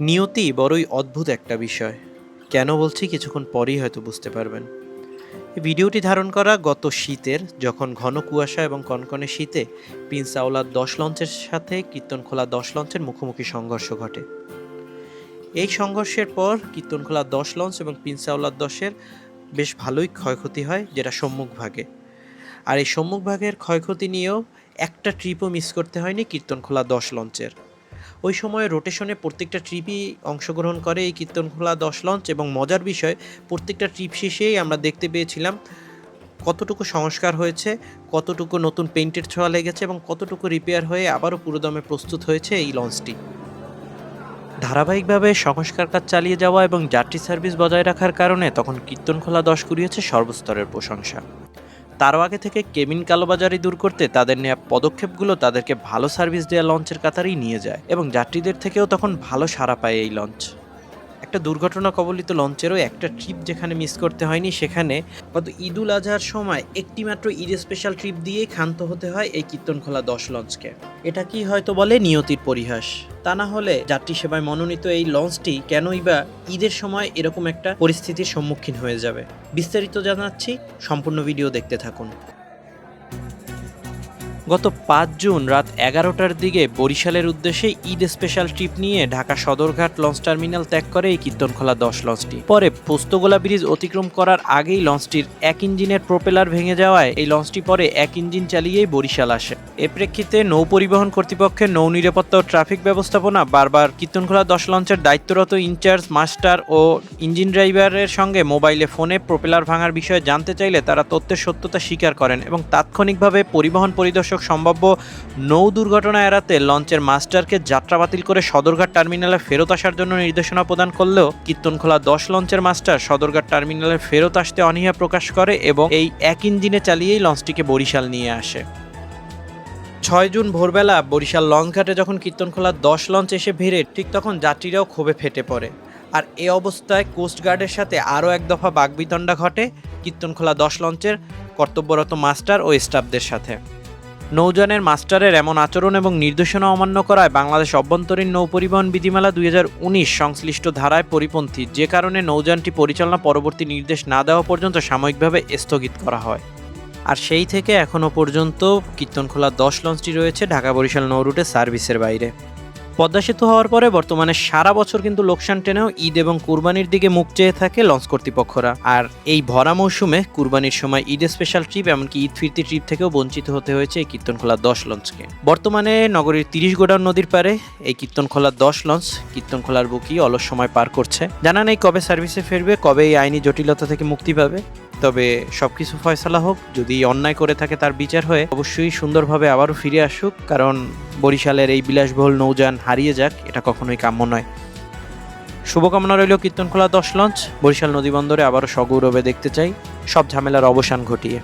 নিয়তি বড়ই অদ্ভুত একটা বিষয়। কেন বলছি কিছুক্ষণ পরেই হয়তো বুঝতে পারবেন। ভিডিওটি ধারণ করা গত শীতের, যখন ঘন কুয়াশা এবং কনকনে শীতে প্রিন্স আওলাদ দশ লঞ্চের সাথে কীর্তনখোলা দশ লঞ্চের মুখোমুখি সংঘর্ষ ঘটে। এই সংঘর্ষের পর কীর্তনখোলা দশ লঞ্চ এবং প্রিন্স আওলাদ দশের বেশ ভালোই ক্ষয়ক্ষতি হয়, যেটা সম্মুখভাগে আর এই সম্মুখভাগের ক্ষয়ক্ষতি নিয়েও একটা ট্রিপও মিস করতে হয়নি কীর্তনখোলা দশ লঞ্চের। ওই সময় রোটেশনে প্রত্যেকটা ট্রিপই অংশগ্রহণ করে এই কীর্তনখোলা দশ লঞ্চ এবং মজার বিষয়, প্রত্যেকটা ট্রিপ শেষেই আমরা দেখতে পেয়েছিলাম কতটুকু সংস্কার হয়েছে, কতটুকু নতুন পেইন্টের ছোঁয়া লেগেছে এবং কতটুকু রিপেয়ার হয়ে আবারও পুরোদমে প্রস্তুত হয়েছে এই লঞ্চটি ধারাবাহিকভাবে সংস্কার কাজ চালিয়ে যাওয়া এবং যাত্রী সার্ভিস বজায় রাখার কারণে তখন কীর্তনখোলা দশ কুড়িয়েছে সর্বস্তরের প্রশংসা। তারও আগে থেকে কেমিন কালোবাজারি দূর করতে তাদের নেওয়া পদক্ষেপগুলো তাদেরকে ভালো সার্ভিস দেওয়া লঞ্চের কাতারেই নিয়ে যায় এবং যাত্রীদের থেকেও তখন ভালো সাড়া পায় এই লঞ্চ। একটা দুর্ঘটনা কবলিত লঞ্চেরও একটা ট্রিপ যেখানে মিস করতে হয়নি, সেখানে গত ঈদুল আজহার সময় একটি মাত্র ঈদ স্পেশাল ট্রিপ দিয়েই ক্ষান্ত হতে হয় এই কীর্তনখোলা দশ লঞ্চকে। এটা কি হয়তো বলে নিয়তির পরিহাস? তা না হলে যাত্রী সেবায় মনোনীত এই লঞ্চটি কেনই বা ঈদের সময় এরকম একটা পরিস্থিতির সম্মুখীন হয়ে যাবে? বিস্তারিত জানাচ্ছি, সম্পূর্ণ ভিডিও দেখতে থাকুন। গত পাঁচ জুন রাত এগারোটার দিকে বরিশালের উদ্দেশ্যে ঈদ স্পেশাল ট্রিপ নিয়ে ঢাকা সদরঘাট লঞ্চ টার্মিনাল ত্যাগ করে এই কীর্তনখোলা দশ লঞ্চটি। পরে পোস্তগোলা ব্রিজ অতিক্রম করার আগেই লঞ্চটির এক ইঞ্জিনের প্রোপেলার ভেঙে যাওয়ায় এই লঞ্চটি পরে এক ইঞ্জিন চালিয়েই বরিশাল আসে। এ প্রেক্ষিতে নৌ পরিবহন কর্তৃপক্ষের নৌ নিরাপত্তা ও ট্রাফিক ব্যবস্থাপনা বারবার কীর্তনখোলা দশ লঞ্চের দায়িত্বরত ইনচার্জ, মাস্টার ও ইঞ্জিন ড্রাইভারের সঙ্গে মোবাইলে ফোনে প্রোপেলার ভাঙার বিষয়ে জানতে চাইলে তারা তথ্যের সত্যতা স্বীকার করেন এবং তাৎক্ষণিকভাবে পরিবহন পরিদর্শক সম্ভাব্য নৌ দুর্ঘটনা এড়াতে লঞ্চের মাস্টারকে যাত্রা বাতিল করে সদরঘাট টার্মিনালে ফেরত আসার জন্য নির্দেশনা প্রদান করলেও কীর্তনখোলা দশ লঞ্চের মাস্টার সদরঘাট টার্মিনালে ফেরত আসতে অনীহা প্রকাশ করে এবং এই এক ইঞ্জিনে চালিয়েই লঞ্চটিকে বরিশাল নিয়ে আসে। ছয় জুন ভোরবেলা বরিশাল লঞ্চঘাটে যখন কীর্তনখোলা দশ লঞ্চ এসে ভিড়ে, ঠিক তখন যাত্রীরাও ক্ষোভে ফেটে পড়ে। আর এ অবস্থায় কোস্টগার্ডের সাথে আরও এক দফা বাগবিতণ্ডা ঘটে কীর্তনখোলা দশ লঞ্চের কর্তব্যরত মাস্টার ও স্টাফদের সাথে। নৌযানের মাস্টারের এমন আচরণ এবং নির্দেশনা অমান্য করায় বাংলাদেশ অভ্যন্তরীণ নৌ পরিবহন বিধিমালা দুই হাজার উনিশ সংশ্লিষ্ট ধারায় পরিপন্থী যে কারণে নৌযানটি পরিচালনা পরবর্তী নির্দেশ না দেওয়া পর্যন্ত সাময়িকভাবে স্থগিত করা হয়। আর সেই থেকে এখনও পর্যন্ত কীর্তনখোলা দশ লঞ্চটি রয়েছে ঢাকা বরিশাল নৌ রুটে সার্ভিসের বাইরে। পদ্মা সেতু হওয়ার পরে বর্তমানে সারা বছর কিন্তু লোকসান টেনেও ঈদ এবং কুরবানির দিকে মুখ চেয়ে থাকে লঞ্চ কর্তৃপক্ষরা। আর এই ভরা মৌসুমে কুরবানির সময় ঈদ স্পেশাল ট্রিপ এমনকি ঈদ ফিরতি ট্রিপ থেকেও বঞ্চিত হতে হয়েছে এই কীর্তনখোলা দশ লঞ্চকে। বর্তমানে নগরীর তিরিশ গোডাউন নদীর পারে এই কীর্তনখোলা দশ লঞ্চ কীর্তনখোলার বুকি অলস সময় পার করছে। জানা নেই কবে সার্ভিসে ফিরবে, কবে এই আইনি জটিলতা থেকে মুক্তি পাবে? তবে সবকিছু ফয়সালা হোক, যদি অন্যায় করে থাকে তার বিচার হয়ে, অবশ্যই সুন্দরভাবে আবারও ফিরে আসুক, কারণ বরিশালের এই বিলাসবহুল নৌযান হারিয়ে যাক, এটা কখনোই কাম্য নয়। শুভকামনা রইল কীর্তনখোলা দশ লঞ্চ, বরিশাল নদীবন্দরে আবারও সগৌরবে দেখতে চাই, সব ঝামেলার অবসান ঘটিয়ে।